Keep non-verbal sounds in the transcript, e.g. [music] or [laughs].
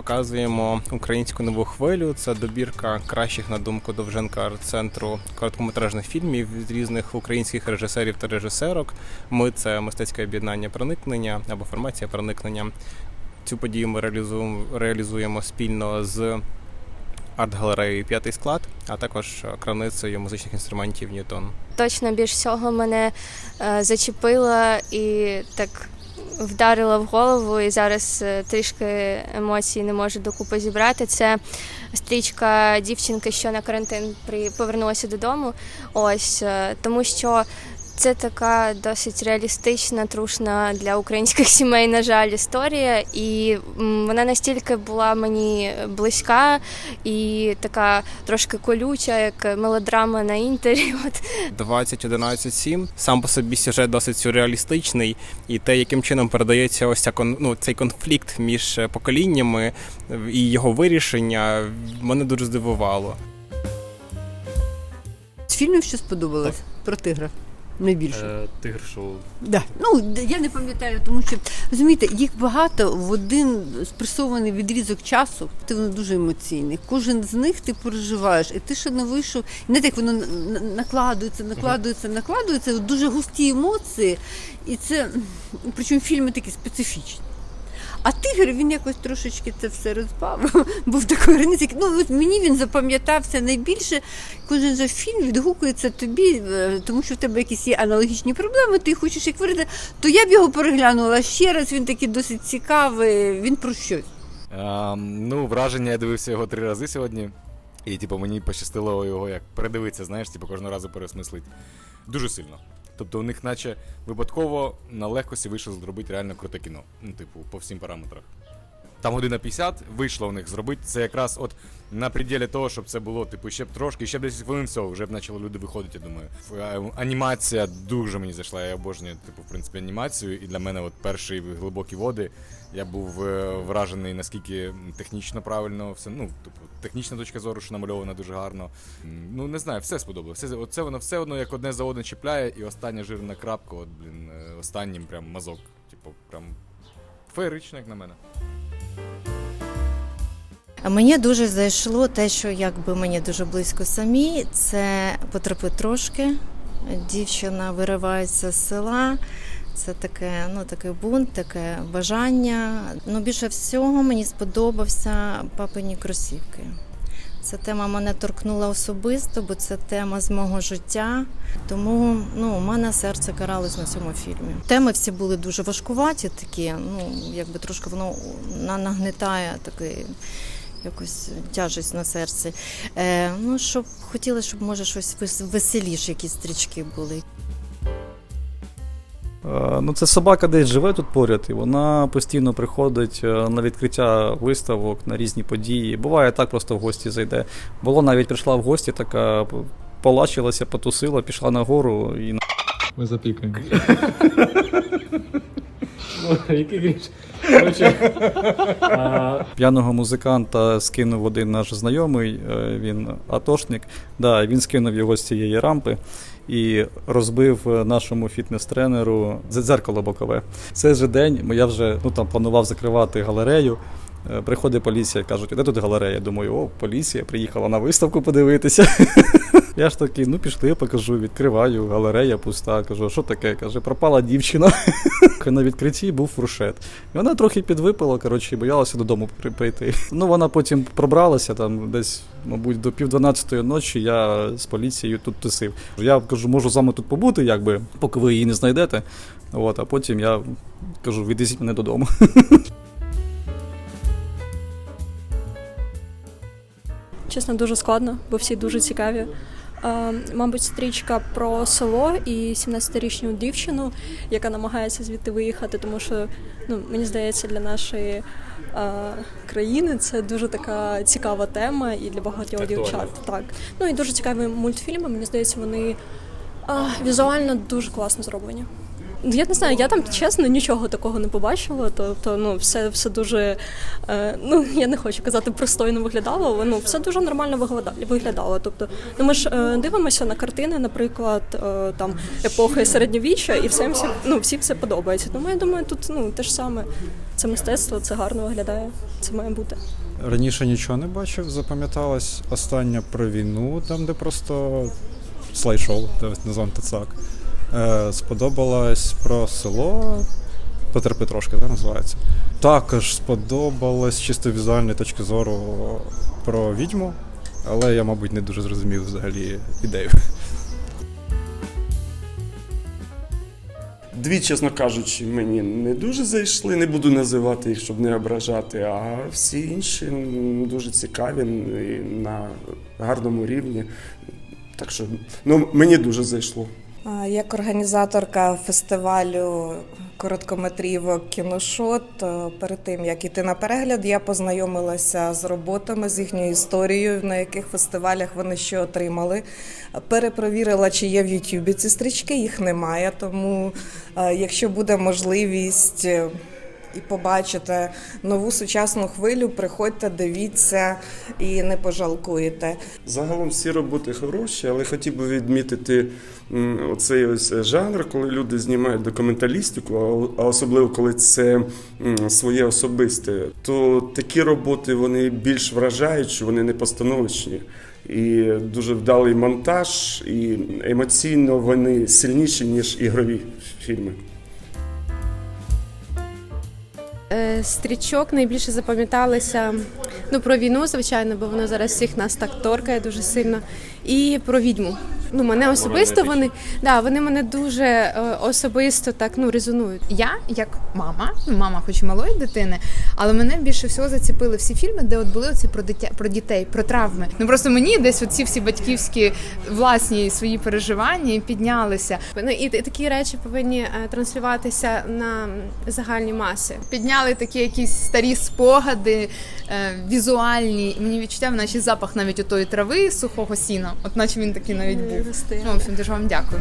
показуємо українську нову хвилю. Це добірка кращих на думку Довженка арт-центру короткометражних фільмів від різних українських режисерів та режисерок. Ми це мистецьке об'єднання проникнення або формація проникнення. Цю подію ми реалізуємо, реалізуємо спільно з арт-галереєю П'ятий склад, а також крамницею музичних інструментів Ньютон. точно більш всього мене е, зачепила і так вдарила в голову, і зараз е, трішки емоцій не можу докупи зібрати. Це стрічка дівчинки, що на карантин при повернулася додому. Ось е, тому що. Це така досить реалістична, трушна для українських [laughs] сімей, на жаль, історія, і вона настільки була мені близька і така трошки колюча, як мелодрама на інтері. [laughs] От 2011-7. Сам по собі сюжет досить сюрреалістичний, і те, яким чином передається ось ця ну, цей конфлікт між е, поколіннями е, і його вирішення, мене дуже здивувало. З фільмів що сподобалось про тигра? Найбільше. Е, Тигр шоу. Да. Ну, я не пам'ятаю, тому що розумієте, їх багато в один спресований відрізок часу, ти воно дуже емоційний. Кожен з них ти переживаєш, і ти ще не вийшов. Не так воно на- на- накладується, накладується, накладується. Дуже густі емоції, і це причому фільми такі специфічні. А тигр він якось трошечки це все розбавив. [laughs] Був такий границі. Ну от мені він запам'ятався найбільше. Кожен же фільм відгукується тобі, е, тому що в тебе якісь є аналогічні проблеми, ти хочеш їх вирішити. То я б його переглянула ще раз. Він такий досить цікавий. Він про щось. А, ну, враження я дивився його три рази сьогодні. І, типу, мені пощастило його як передивитися, знаєш, типу, кожного разу переосмислить. Дуже сильно. Тобто у них, наче випадково на легкості вийшло зробити реально круте кіно. Ну, типу, по всім параметрах. Там година 50 вийшло в них зробити. Це якраз от на пределі того, щоб це було, типу, ще б трошки, ще б 10 хвилин все, вже б почали люди виходити, я думаю. Анімація дуже мені зайшла. Я обожнюю, типу, в принципі, анімацію. І для мене от перші глибокі води. Я був е, вражений, наскільки технічно правильно все. Ну, типу, технічна точка зору, що намальована дуже гарно. Ну, не знаю, все сподобалося. Все, оце воно все одно як одне за одне чіпляє, і остання жирна крапка, от, блін, е, останнім прям мазок. Типу, прям феєрично, як на мене. Мені дуже зайшло те, що якби мені дуже близько самі, це потрапи трошки. Дівчина виривається з села. Це таке, ну такий бунт, таке бажання. Ну більше всього мені сподобався папині кросівки. Ця тема мене торкнула особисто, бо це тема з мого життя. Тому ну, у мене серце каралось на цьому фільмі. Теми всі були дуже важкуваті, такі, ну якби трошки воно нагнетає такий якось тяжесть на серці. Е, ну, щоб хотіла, щоб може щось вес- веселіше, якісь стрічки були. Е, Ну, це собака десь живе тут поряд, і вона постійно приходить е, на відкриття виставок, на різні події. Буває так, просто в гості зайде. Було навіть прийшла в гості, така полачилася, потусила, пішла нагору і на- Ми запікаємо. П'яного музиканта скинув один наш знайомий, е, він атошник. Да, він скинув його з цієї рампи і розбив е, нашому фітнес-тренеру дзеркало бокове. Цей же день я вже ну, там, планував закривати галерею. Е, Приходить поліція, кажуть, де тут галерея? Думаю, о, поліція приїхала на виставку подивитися. [laughs] Я ж такий, ну пішли, покажу, відкриваю, галерея пуста. Кажу, що таке? Каже, пропала дівчина. [laughs] На відкритті був фуршет. І вона трохи підвипила, коротше, і боялася додому прийти. [laughs] Ну, вона потім пробралася там десь, мабуть, до пів дванадцятої ночі я з поліцією тут тусив. Я кажу, можу з вами тут побути, якби, поки ви її не знайдете. От, а потім я кажу, відвезіть мене додому. [laughs] Чесно, дуже складно, бо всі дуже цікаві. Е, мабуть, стрічка про село і 17-річну дівчину, яка намагається звідти виїхати, тому що ну, мені здається, для нашої е, країни це дуже така цікава тема і для багатьох дівчат. Так. Ну і дуже цікаві мультфільми. Мені здається, вони. А, візуально дуже класно зроблені. Я не знаю, я там чесно нічого такого не побачила. Тобто, ну, все, все дуже, е, ну я не хочу казати, пристойно виглядало, але ну все дуже нормально виглядало. Тобто, ну ми ж е, дивимося на картини, наприклад, е, там епохи середньовіччя, і всім всі, ну, всім все подобається. Тому я думаю, тут ну те ж саме. Це мистецтво, це гарно виглядає. Це має бути. Раніше нічого не бачив, запам'яталась остання про війну, там де просто назвемо це так. Е, сподобалась про село. Потерпи трошки, так, називається. Також сподобалось чисто візуальної точки зору про відьму, але я, мабуть, не дуже зрозумів взагалі ідею. Дві, чесно кажучи, мені не дуже зайшли, не буду називати їх, щоб не ображати, а всі інші дуже цікаві і на гарному рівні. Так що ну, мені дуже зайшло. Як організаторка фестивалю короткометрівок кіношот, перед тим як іти на перегляд, я познайомилася з роботами, з їхньою історією, на яких фестивалях вони ще отримали. Перепровірила, чи є в Ютубі ці стрічки, їх немає. Тому, якщо буде можливість. І побачите нову сучасну хвилю, приходьте, дивіться і не пожалкуєте. Загалом всі роботи хороші, але хотів би відмітити оцей ось жанр, коли люди знімають документалістику, а особливо коли це своє особисте, то такі роботи вони більш вражаючі, вони не постановочні. І дуже вдалий монтаж, і емоційно вони сильніші, ніж ігрові фільми. Стрічок найбільше запам'яталися ну про війну, звичайно, бо воно зараз всіх нас так торкає дуже сильно. І про відьму. Ну, мене особисто вони, да, вони мене дуже е, особисто так ну резонують. Я, як мама, ну мама, хоч і малої дитини, але мене більше всього зацепили всі фільми, де от були оці про дитя про дітей, про травми. Ну просто мені десь оці всі батьківські власні свої переживання піднялися. Ну і такі речі повинні е, транслюватися на загальні маси. Підняли такі якісь старі спогади, е, візуальні. Мені відчуття, наче запах навіть отої трави сухого сіна, от наче він такий навіть був. Ну, в общем, дуже вам дякую.